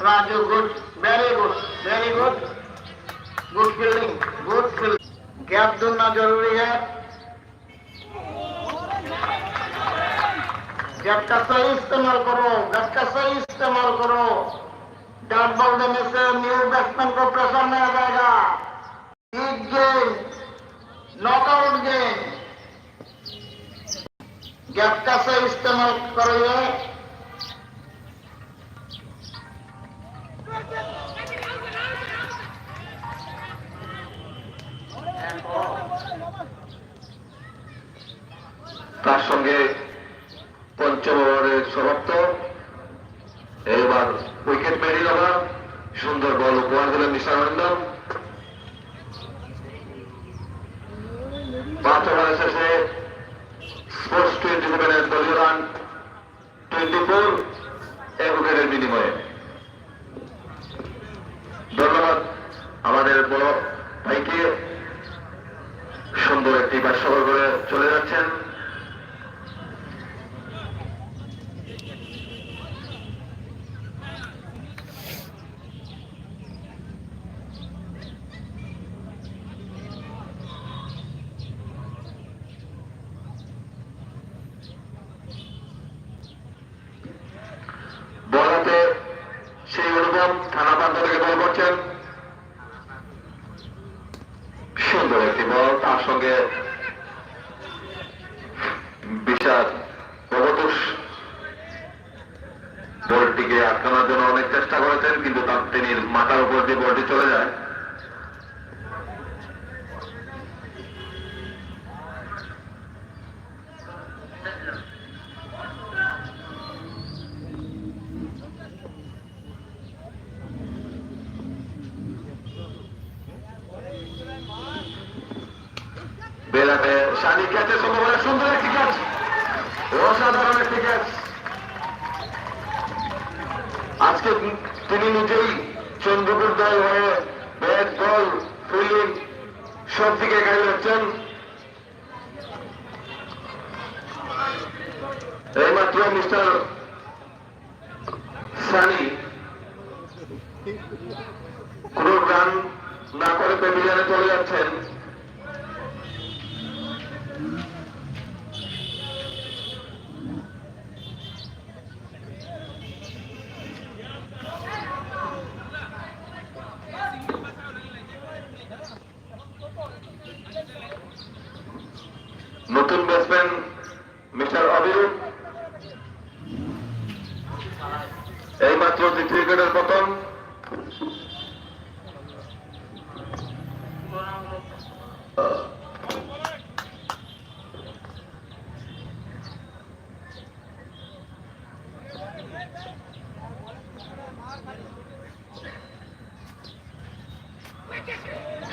Raju good very good very good good fielding good fielding gap ढूंढना ज़रूरी है। Gap का सही इस्तेमाल करो, गैप का सही इस्तेमाल करो। डॉट बॉल देने से न्यू बैट्समैन को प्रेशर नहीं जाएगा। गेम नॉकआउट गेम گپ کا তার সঙ্গে পঞ্চম ওভারের সমাপ্ত। এবার উইকেট মেরিল আবার সুন্দর বল উপহার দিলেন নিশানন্দ তিনি মাথার উপর দিয়ে বলটি চলে যায় বেলাতে শানি ক্যাচে সম্ভবত সুন্দর একটি ক্যাচ অসাধারণ একটি ক্যাচ আজকে তিনি নিজেই চন্দ্রপুর দল হয়ে ব্যাট বল ফিল্ডিং সব দিকে এগিয়ে যাচ্ছেন এইমাত্র মিস্টার সানি কোন রান না করে প্যাভিলিয়নে চলে যাচ্ছেন নতুন ব্যাটসম্যান মিস্টার অবিরূপ দ্বিতীয় উইকেটের পতন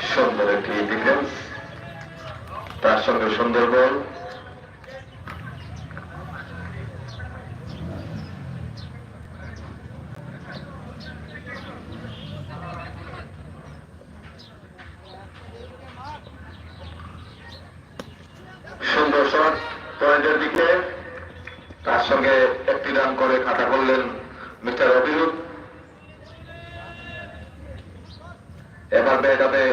সুন্দর একটি ডিফেন্স তার সঙ্গে সুন্দর বল সুন্দর শট পয়েন্টের দিকে তার সঙ্গে একটি রান করে খাতা করলেন মিস্টার অভিরুদ এবার বেড়াবে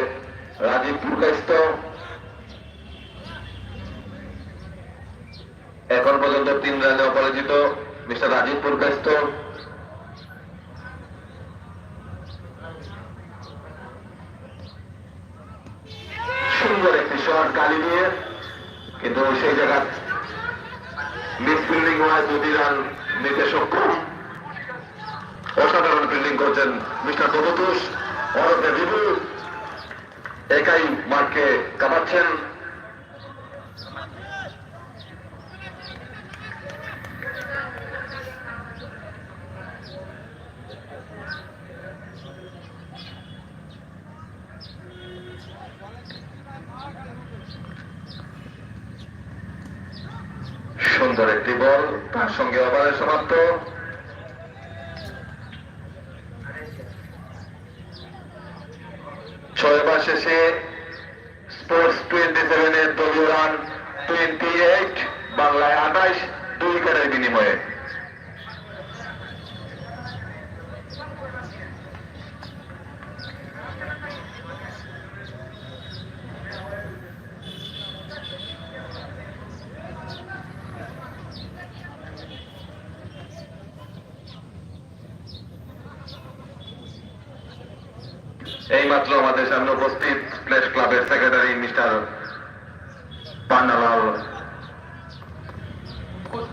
রাজীব পুরকাইস্ত এখন পর্যন্ত তিন রানে অপরাজিত মিস্টার রাজীব পুরকাইস্ত সুন্দর একটি শট গালি দিয়ে কিন্তু সেই জায়গা মিস ফিল্ডিং হয় দুটি রান নিতে সক্ষম অসাধারণ ফিল্ডিং করছেন মিস্টার প্রভতুষ অরবে বিভু একাই মাঠকে কামাচ্ছেন সুন্দর একটি বল তার সঙ্গে ওভারের সমাপ্ত ছয় বার শেষে স্পোর্টস টোয়েন্টি সেভেনের দলীয় রান টোয়েন্টি এইট বাংলায় আঠাইশ দুই উইকেটের বিনিময়ে এইমাত্র আমাদের সামনে উপস্থিত প্লেস ক্লাবের secretary mister Pannalal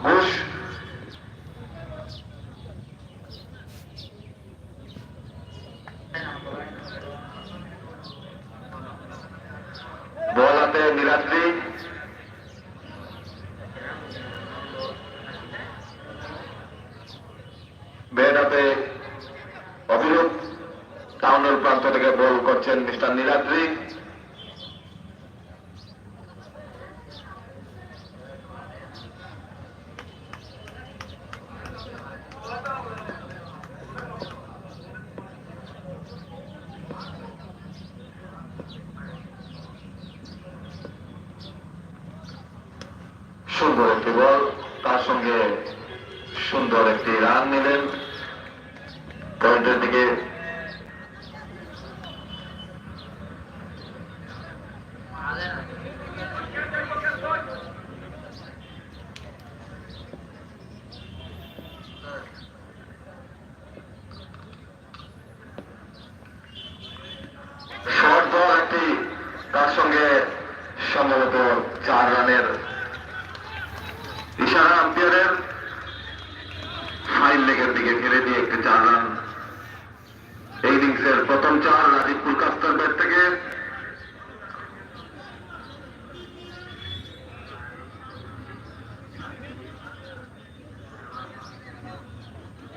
Ghosh ball হাতে মিরাজলি ব্যাট হাতে অভিরূপ টাউনের প্রান্ত থেকে বল করছেন মিস্টার নীলাদ্রি সুন্দর একটি বল। তার সঙ্গে সুন্দর একটি রান নিলেন। পয়েন্টের দিকে শর্ট বল একটি তার সঙ্গে সম্ভবত চার রানের ইশারা আম্পিয়ারের ফাইল লেগের দিকে ফিরে দিয়ে একটি চার রান এই ইনিংসের প্রথম চার রাজীব পুলকাস্তার ব্যাট থেকে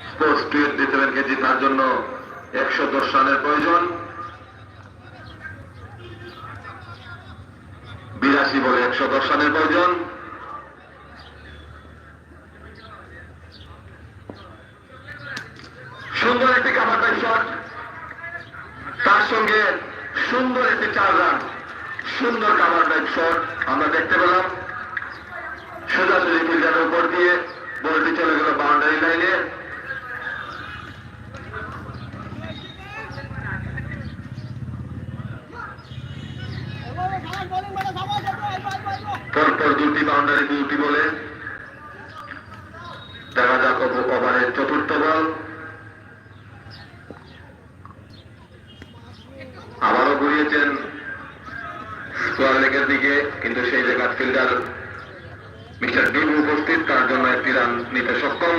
স্পোর্টস টোয়েন্টি সেভেন কেজি তার জন্য একশো দশ রানের প্রয়োজন বিরাশি বলে একশো দশ রানের প্রয়োজন সুন্দর একটি কাভার টাইপ শট তার সঙ্গে সুন্দর একটি চার রান সুন্দর কাভার টাইপ শট আমরা দেখতে পেলাম। সোজাসুজি ফিল্ডারের উপর দিয়ে বলটি চলে গেল বাউন্ডারি লাইনে পরপর দুটি বাউন্ডারি দুটি বলে। দেখা যাক ওভ- ওভারের চতুর্থ বল আবারও ঘুরিয়েছেন স্কোয়ার লেগের দিকে কিন্তু সেই জায়গা ফিল্ডার মিস্টার ডিবু উপস্থিত তার জন্য একটি রান নিতে সক্ষম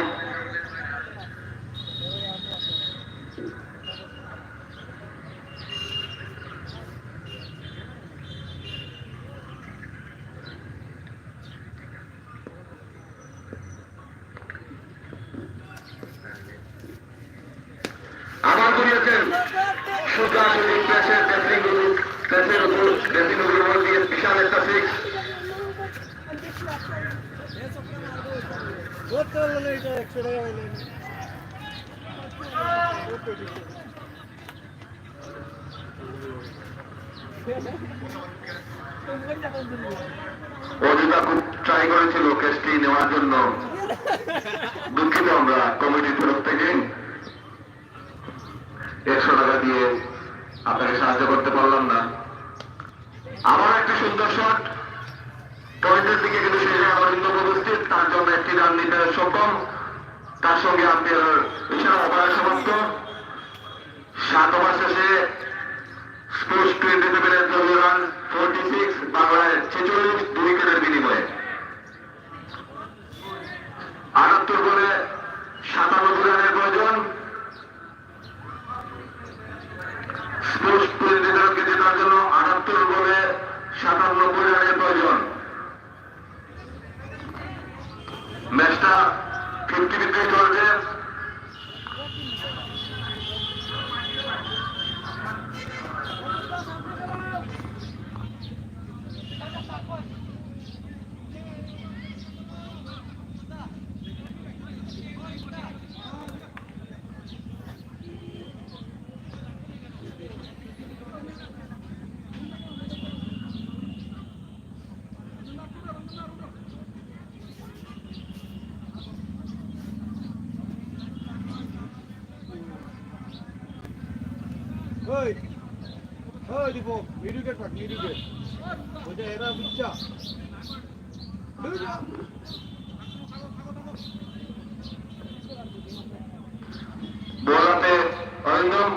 আবার ঘুরিয়েছেন সোজাসুজি প্রেসের ড্রেসিং রুম প্রেসের উপর ড্রেসিং রুমের উপর দিয়ে বিশাল একটা সিক্স ধরতে পারল না এটা একশো টাকা হইল অজিতা খুব ট্রাই করেছিল কেসটি নেওয়ার জন্য। দুঃখিত আমরা কমিটির তরফ থেকে। একশো টাকা দিয়ে আপনাকে সাহায্য করতে পারলাম না। আবার একটা সুন্দর শট পয়েন্টের দিকে কিন্তু জায়গায় অরিন্দ উপস্থিত। তার জন্য একটি রান নিতে সক্ষম। তার সঙ্গে আম্পায়ার এছাড়া ওভারের সমাপ্ত। সাত ওভার শেষে স্পোর্টস টোয়েন্টি সেভেনের জন্য রান ফোরটি দুই বোলাতে অরিন্দম,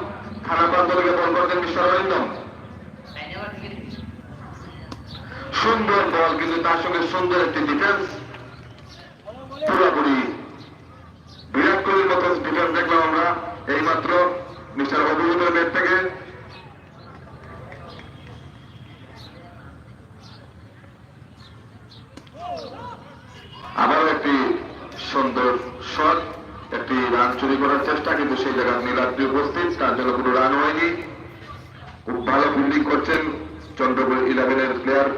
থানা প্রান্তরকে বল করতেন মিস্টার অরিন্দম। সুন্দর বল, কিন্তু তার সঙ্গে সুন্দর একটি ডিফেন্স পুরোপুরি বিরাট কোহলির মতো ডিফেন্স দেখলাম আমরা। এইমাত্র মিস্টার অভিজিতের ব্যাট থেকে। আবারও একটি সুন্দর শট, একটি রান চুরি করার চেষ্টা, কিন্তু সেই জায়গায় নীলাদ্রি উপস্থিত, তার জন্য কোনো রান হয়নি। খুব ভালো ফিল্ডিং করছেন চন্দ্রপুর ইলেভেনের প্লেয়ার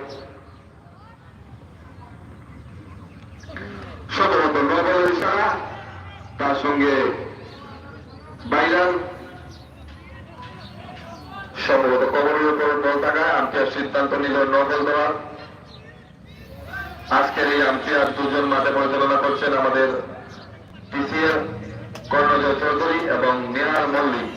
সম্ভবত নবল তার সঙ্গে বাইরান। সম্ভবত কবরের উপর বল থাকায় আম্পায়ার সিদ্ধান্ত নিল নবল দেওয়ার আজকের এই আম্পায়ার দুজন মাঠে পরিচালনা করছেন আমাদের পিসিএর কর্ণজয় চৌধুরী এবং নেহার মল্লিক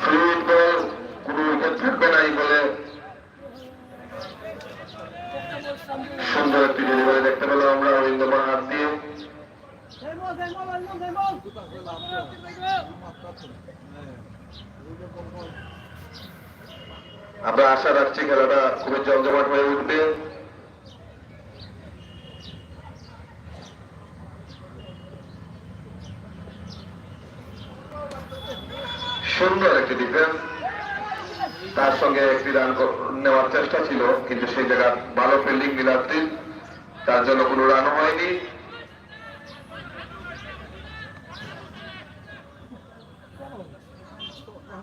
ফ্লুইড বল কোনো উইকেট থাকবে না এই বলে সুন্দর একটি ডেলিভারি দেখতে পেলাম আমরা অরিন্দমা হাত দিয়ে আমরা আশা রাখছি খেলাটা খুবই জমজমাট হয়ে উঠবে। সুন্দর একটি ডিফেন্স তার সঙ্গে একটি রান নেওয়ার চেষ্টা ছিল, কিন্তু সেই জায়গা ভালো ফিল্ডিং নীলাদ্রির তার জন্য কোনো রান হয়নি সম্ভবত রান দেওয়ার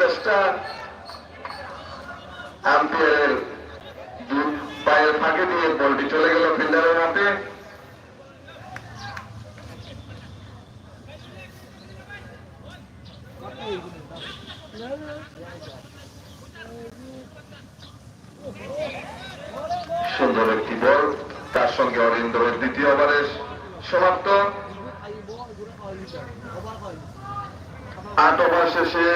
চেষ্টা আম্পায়ারের পায়ের ফাঁকে দিয়ে বলটি চলে গেল ফিল্ডারের সুন্দর একটি বল তার সঙ্গে অরিন্দমের দ্বিতীয় ওভারের সমাপ্ত। আট ওভার শেষে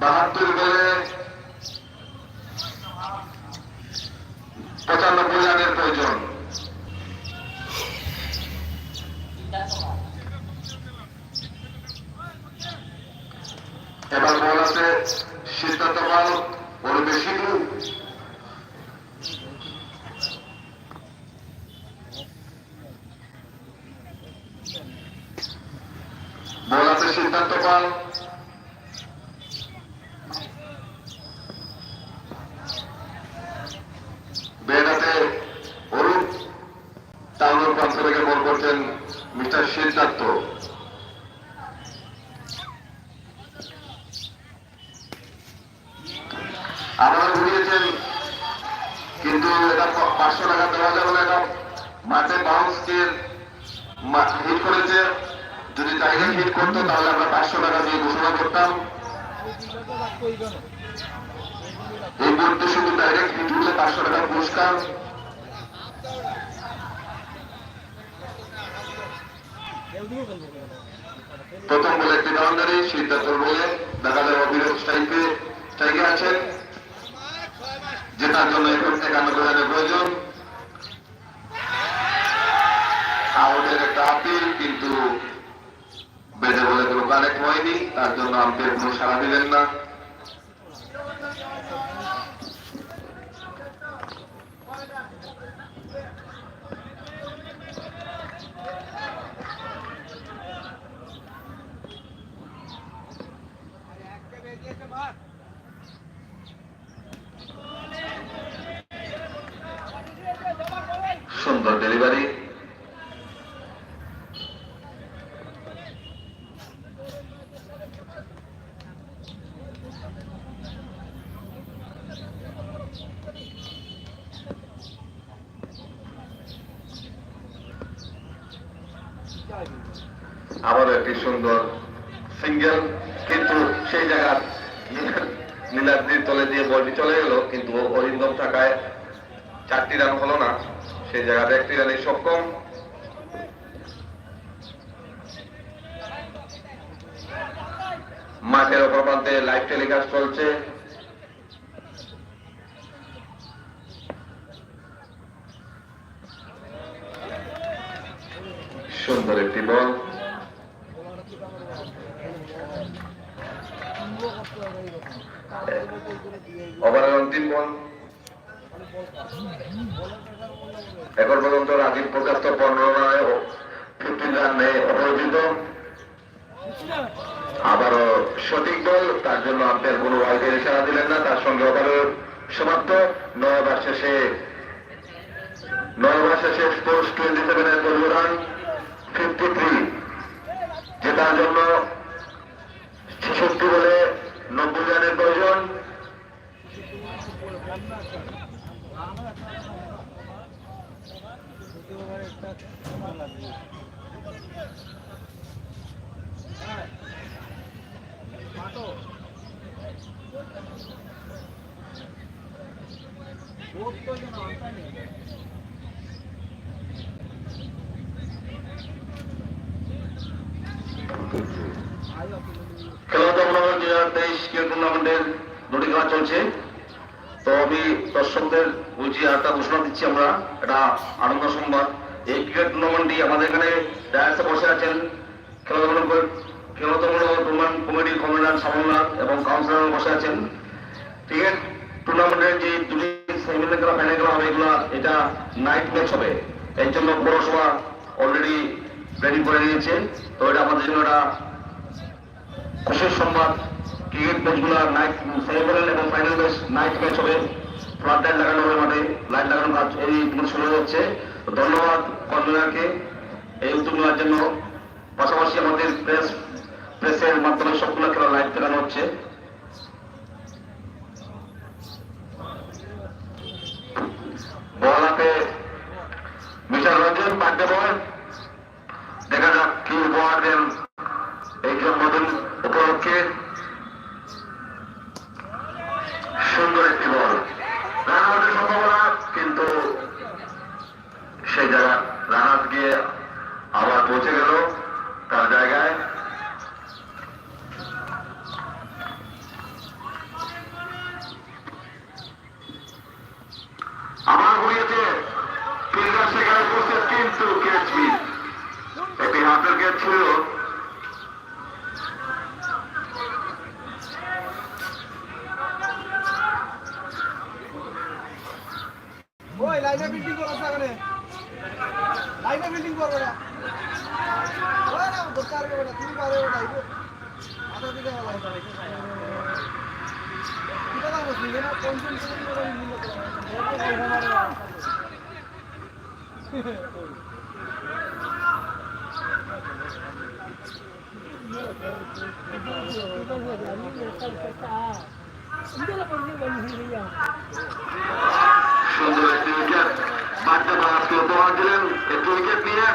বাহাত্তর বলে পঁচানব্বই রানের প্রয়োজন এবার বল আছে সিদ্ধান্ত পাল পরিবেশী বল আছে সিদ্ধান্ত পাল বেড়াতে অরূপ টাউনের প্রান্ত থেকে বল করছেন মিস্টার সিদ্ধার্থ আবার ঘুরিয়েছেন কিন্তু এটা প- পাঁচশো টাকা দেওয়া যাবে না এটা মাঠে বাউন্স দিয়ে হিট করেছে যদি টাইগার হিট করতো তাহলে আমরা পাঁচশো টাকা দিয়ে ঘোষণা করতাম এই মুহূর্তে শুধু ডাইরেক্ট হিট পাঁচশো টাকা পুরস্কার। প্রথম বলে একটি বাউন্ডারি সিদ্ধার্থ বলে। দেখা যায় অবিরোধ স্ট্রাইকে স্ট্রাইকে আছেন। জেতার জন্য এখন একানব্বই রানের প্রয়োজন। আউটের একটা আপিল, কিন্তু বেঁধে বলে কোনো কানেক্ট হয়নি তার জন্য আমাকে কোনো সাড়া দিলেন না সুন্দর ডেলিভারি আবারও একটি সুন্দর সিঙ্গেল কিন্তু সেই জায়গা নীলাদ্রির তলে দিয়ে বলটি চলে গেল, কিন্তু অরিন্দম থাকায় চারটি রান হলো না। সেই জায়গাতে একটি রানে সক্ষম। মাঠের অপর প্রান্তে লাইভ টেলিকাস্ট চলছে। সুন্দর একটি বল। ওভারের অন্তিম বল এখন পর্যন্ত রাজীব প্রকাশ তো পনেরো রানে ফিফটিন রানে অপরাজিত। আবারও সঠিক বল, তার জন্য আম্পায়ার কোনো ওয়াইডের ইশারা দিলেন না, তার সঙ্গে ওভারের সমাপ্ত। নয় ওভার শেষে, নয় ওভার শেষে স্পোর্টস টোয়েন্টি সেভেনের দলীয় রান ফিফটি থ্রি জেতার জন্য ছেষট্টি বলে নব্বই রানের প্রয়োজন। হাজার তেইশ ক্রিকেট টুর্নামেন্টের দুটি খেলা চলছে। তো আমি দর্শকদের বলছি একটা ঘোষণা দিচ্ছি আমরা, এটা আনন্দ সংবাদ। এই ক্রিকেট টুর্নামেন্টটি আমাদের এখানে ডায়াসে বসে আছেন খেলাধুলা খেলাধুলা টুর্নামেন্ট কমিটির কমান্ডার এবং কাউন্সিলর বসে আছেন। ক্রিকেট টুর্নামেন্টের যে দুটি সেমিফাইনাল খেলা, ফাইনাল খেলা হবে, এগুলো এটা নাইট ম্যাচ হবে। এর জন্য পৌরসভা অলরেডি রেডি করে নিয়েছে তো এটা আমাদের জন্য একটা খুশির সংবাদ। ক্রিকেট ম্যাচগুলো নাইট সেমিফাইনাল এবং ফাইনাল ম্যাচ নাইট ম্যাচ হবে। ফ্লাড লাইট লাগানো হবে মাঠে লাইট লাগানোর কাজ এই শুরু যাচ্ছে তো ধন্যবাদ কর্মীদেরকে এই উদ্যোগ নেওয়ার জন্য। পাশাপাশি আমাদের প্রেস প্রেসের মাধ্যমে সবগুলো খেলা লাইভ দেখানো হচ্ছে। বল হাতে, মিস্টার রঞ্জন পান্ডে বল? দেখা যাক কি উপহার দেন এই জন্মদিন উপলক্ষে সুন্দর একটি বল রান আউটের সম্ভাবনা কিন্তু সেই জায়গা রান আউট গিয়ে আবার পৌঁছে গেল তার জায়গায় আবার ঘুরিয়েছে ফিল্ডার সেখানে উপস্থিত কিন্তু ক্যাচ মিস একটি হাতের ক্যাচ ছিল ওই লাইনে বিল্ডিং করা সাগরে লাইনে বিল্ডিং করবে না। ওই না দরকার করবে না, তুমি পারে ওটা ইবো আদা দিতে হবে কিটা দাও বসি না টেনশন করে করে নিল সুন্দর একটি উইকেট বাচ্চা আজকে উপহার দিলেন। একটি উইকেট নিয়ে